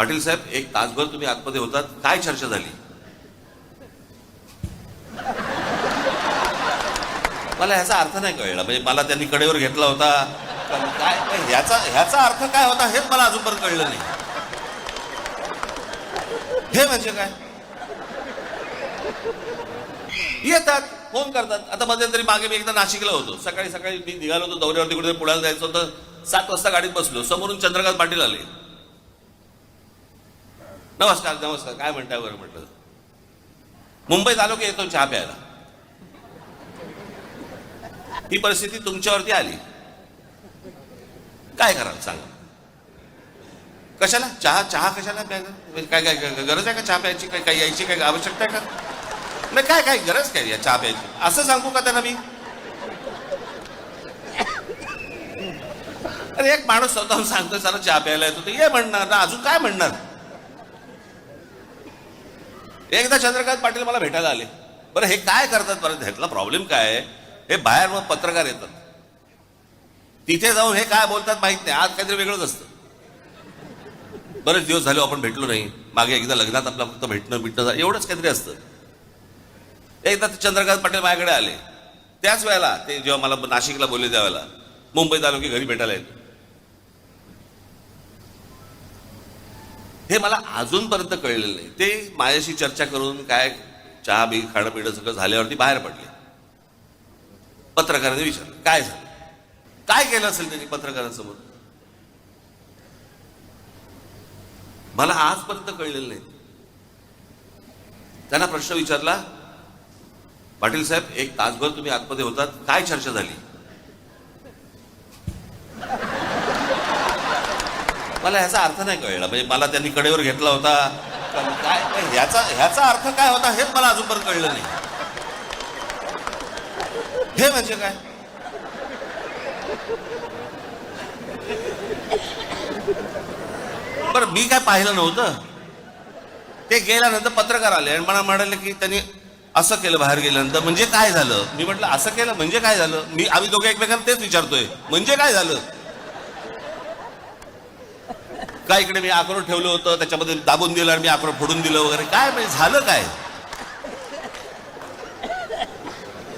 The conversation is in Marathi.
पाटील साहेब एक तासभर तुम्ही आतमध्ये होतात. काय चर्चा झाली? मला ह्याचा अर्थ नाही कळला. म्हणजे मला त्यांनी कडेवर घेतला होता. काय ह्याचा ह्याचा अर्थ काय होता हेच मला अजूनपर्यंत कळलं नाही. हे म्हणजे काय? येतात फोन करतात. आता मध्यंतरी मागे मी एकदा नाशिकला होतो. सकाळी सकाळी मी निघालो होतो दौऱ्यावरती कुठे पुण्याला जायचं होतं. सात वाजता गाडीत बसलो. समोरून चंद्रकांत पाटील आले. नमस्कार नमस्कार. काय म्हणताय बरं म्हटलं? मुंबईत आलो की येतो चहा प्यायला. ही परिस्थिती तुमच्यावरती आली. काय कराल सांगा? कशाला? चहा चहा कशाला प्यायला? म्हणजे काय काय गरज आहे का चहा प्यायची? काय काय यायची काय आवश्यकता आहे का? नाही काय काय गरज काय या चहा प्यायची? असं सांगू का त्यांना मी? अरे एक माणूस स्वतःहून सांगतो चला चहा प्यायला येतो. ते ये म्हणणार ना अजून काय म्हणणार? एकदा चंद्रकांत पाटील मला भेटायला आले. बरं हे काय करतात बरं? ह्यातला प्रॉब्लेम काय आहे? हे बाहेर मग पत्रकार येतात. तिथे जाऊन हे काय बोलतात माहीत नाही. आज काहीतरी वेगळंच असतं. बरेच दिवस झाले आपण भेटलो नाही. मागे एकदा लग्नात आपलं फक्त भेटणं भेटणं एवढंच काहीतरी असतं. एकदा ते चंद्रकांत पाटील माझ्याकडे आले. त्याच वेळेला ते जेव्हा मला नाशिकला बोलले त्यावेळेला मुंबईत आलो की घरी भेटायला येतो हे मला अजूनपर्यंत कळलेलं नाही. ते माझ्याशी चर्चा करून काय चहा बी खाणं पिणं सगळं झाल्यावरती बाहेर पडले. पत्रकाराने विचारलं काय झालं? काय केलं असेल त्यांनी पत्रकारांसमोर? मला आजपर्यंत कळलेलं नाही. त्यांना प्रश्न विचारला पाटील साहेब एक तासभर तुम्ही आतमध्ये होतात. काय चर्चा झाली? मला ह्याचा अर्थ नाही कळला. म्हणजे मला त्यांनी कडेवर घेतला होता. काय काय ह्याचा ह्याचा अर्थ काय होता हेच मला अजूनपर्यंत कळलं नाही. हे म्हणजे काय? बरं मी काय पाहिलं नव्हतं? ते गेल्यानंतर पत्रकार आले आणि मला म्हणाले की त्यांनी असं केलं बाहेर गेल्यानंतर. म्हणजे काय झालं? मी म्हटलं असं केलं म्हणजे काय झालं? मी आम्ही दोघे एकमेकांना तेच विचारतोय. म्हणजे काय झालं? काय इकडे मी आकडं ठेवलं होतं? त्याच्यामध्ये दाबून दिलं आणि मी आकडं फोडून दिलं वगैरे. काय म्हणजे झालं काय?